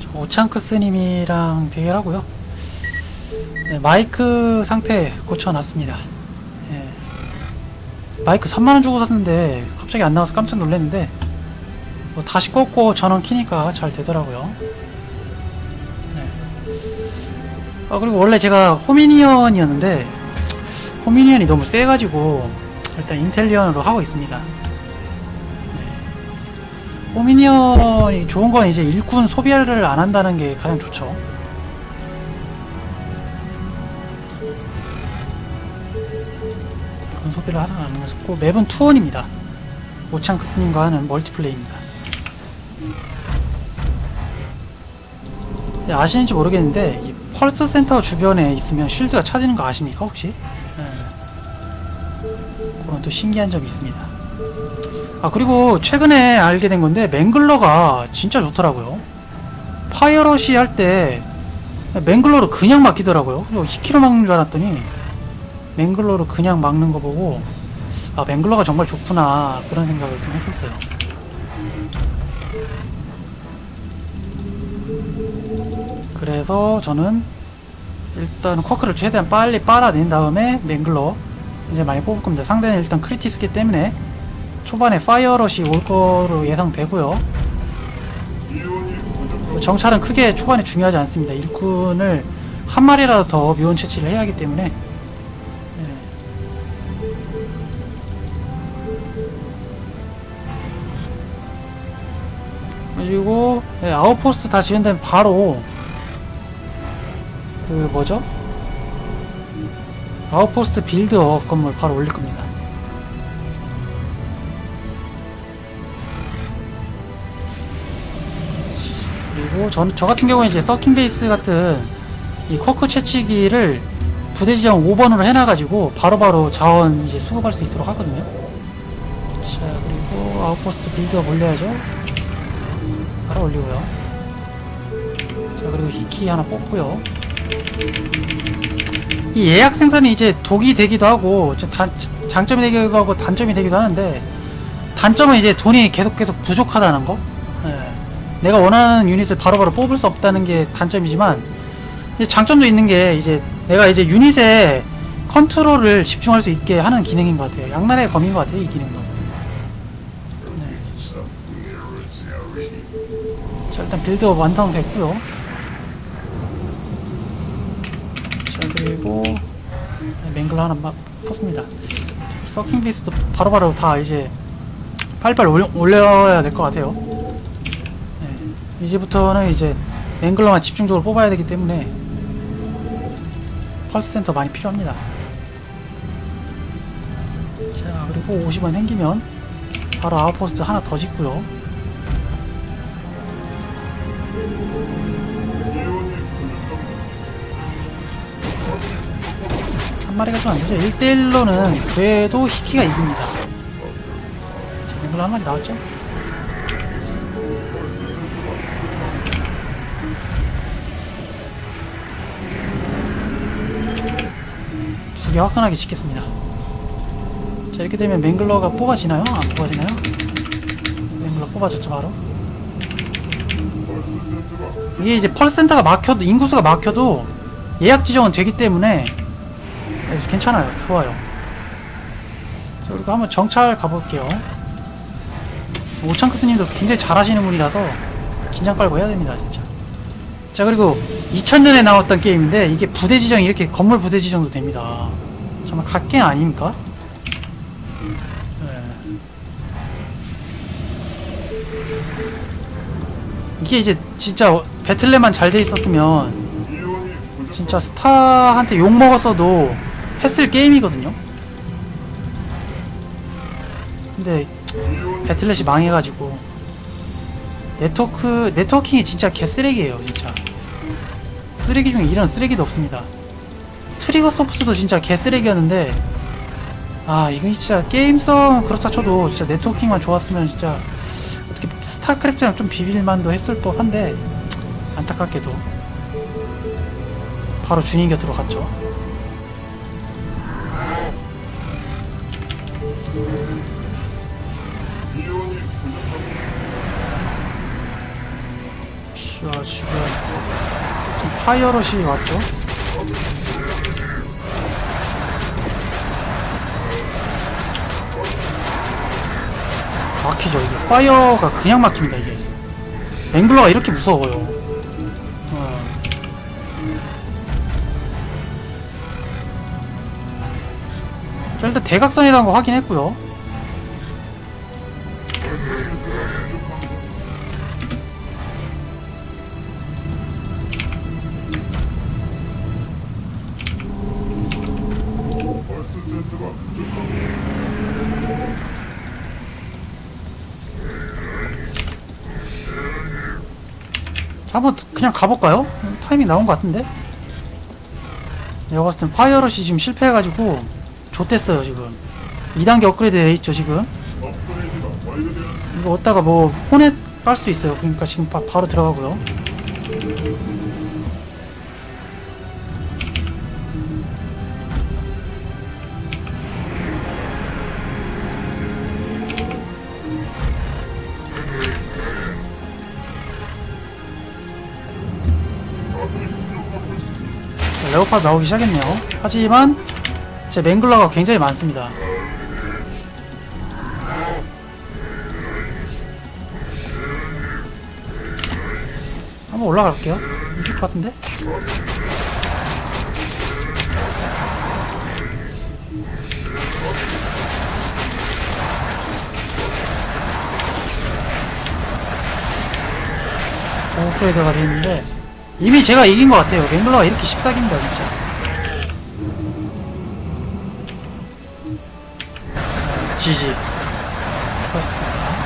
저 오창크스님이랑 대결하고요. 네, 마이크 상태 고쳐놨습니다. 예. 마이크 3만원 주고 샀는데 갑자기 안 나와서 깜짝 놀랐는데 뭐 다시 꽂고 전원 키니까 잘 되더라고요. 네. 아 그리고 원래 제가 호미니언이었는데 호미니언이 너무 세가지고 일단 인텔리언으로 하고 있습니다. 네. 호미니언이 좋은 건 이제 일꾼 소비를 안 한다는 게 가장 좋죠. 일꾼 소비를 하는 안 하고 맵은 투원입니다. 오창크 스님과 하는 멀티플레이입니다. 네, 아시는지 모르겠는데 이 펄스 센터 주변에 있으면 쉴드가 차지는 거 아십니까 혹시? 네. 그런 또 신기한 점이 있습니다. 아 그리고 최근에 알게 된 건데 맹글러가 진짜 좋더라고요. 파이어러시 할 때 맹글러로 그냥 막히더라고요. 그리고 히키로 막는 줄 알았더니 맹글러로 그냥 막는 거 보고 아 맹글러가 정말 좋구나 그런 생각을 좀 했었어요. 그래서 저는 일단 쿼크를 최대한 빨리 빨아낸 다음에 맹글러 이제 많이 뽑을 겁니다. 상대는 일단 크리티스기 때문에 초반에 파이어럿이 올 거로 예상되고요. 정찰은 크게 초반에 중요하지 않습니다. 일꾼을 한 마리라도 더 묘원 채취를 해야 하기 때문에 네. 그리고 네, 아웃포스트 다 지은 다음에 바로 그 뭐죠? 아웃포스트 빌드업 건물 바로 올릴 겁니다. 그리고 전, 저 같은 경우에 이제 서킹 베이스 같은 이 쿼크 채취기를 부대 지정 5번으로 해놔가지고 바로바로 자원 이제 수급할 수 있도록 하거든요. 자, 그리고 아웃포스트 빌드업 올려야죠. 바로 올리고요. 자, 그리고 히키 하나 뽑고요. 이 예약 생산이 이제 독이 되기도 하고 단, 장점이 되기도 하고 단점이 되기도 하는데 단점은 이제 돈이 계속 계속 부족하다는 거. 예. 내가 원하는 유닛을 바로 바로 뽑을 수 없다는 게 단점이지만 장점도 있는 게 이제 내가 이제 유닛에 컨트롤을 집중할 수 있게 하는 기능인 것 같아요. 양날의 검인 것 같아요, 이 기능도. 네. 자, 일단 빌드업 완성됐고요. 자, 그리고 맹글 하나 막 뽑습니다. 서킹 비스도 바로바로 다 이제 올려, 올려야 될 것 같아요. 네. 이제부터는 이제 맹글러만 집중적으로 뽑아야 되기 때문에 펄스 센터 많이 필요합니다. 자, 그리고 50원 생기면 바로 아웃포스트 하나 더 짓고요. 한 마리가 좀 안 되죠. 1대1로는 그래도 히키가 이깁니다. 자, 맹글러 한 마리 나왔죠? 두 개 화끈하게 짓겠습니다. 자 이렇게 되면 맹글러가 뽑아지나요? 안 뽑아지나요? 맹글러 뽑아졌죠 바로. 이게 이제 펄센터가 막혀도 인구수가 막혀도 예약 지정은 되기 때문에 네, 괜찮아요. 좋아요. 자 그리고 한번 정찰 가볼게요. 오창크스님도 굉장히 잘하시는 분이라서 긴장 빨고 해야 됩니다. 자 그리고 2000년에 나왔던 게임인데 이게 부대 지정이 이렇게 건물 부대 지정도 됩니다. 정말 갓게 아닙니까? 네. 이게 이제 진짜 배틀넷만 잘 돼 있었으면 진짜 스타한테 욕 먹었어도 했을 게임이거든요. 근데 배틀넷이 망해가지고 네트워크 네트워킹이 진짜 개쓰레기예요 진짜. 쓰레기 중에 이런 쓰레기도 없습니다. 트리거 소프트도 진짜 개쓰레기였는데 아 이건 진짜 게임성 그렇다 쳐도 진짜 네트워킹만 좋았으면 진짜 어떻게 스타크래프트랑 좀 비빌만도 했을 법한데 안타깝게도 바로 주님 곁으로 갔죠. 자, 지금 지금 파이어롯이 왔죠? 막히죠 이게 파이어가 그냥 막힙니다 이게 앵글러가 이렇게 무서워요 어. 자 일단 대각선이라는 거 확인했고요 한번 그냥 가볼까요? 타이밍 나온 것 같은데? 내가 봤을 땐 파이어롯이 지금 실패해가지고 좆됐어요 지금 2단계 업그레이드 돼있죠 지금 이거 얻다가 뭐 혼에 깔 수도 있어요 그러니까 지금 바, 바로 들어가고요 레오파드 나오기 시작했네요. 하지만 제 맹글러가 굉장히 많습니다. 한번 올라갈게요. 이길 것 같은데? 오프레이드가 돼 있는데 이미 제가 이긴 것 같아요. 맹글러가 이렇게 십사기입니다, 진짜. 지지. 수고하셨습니다.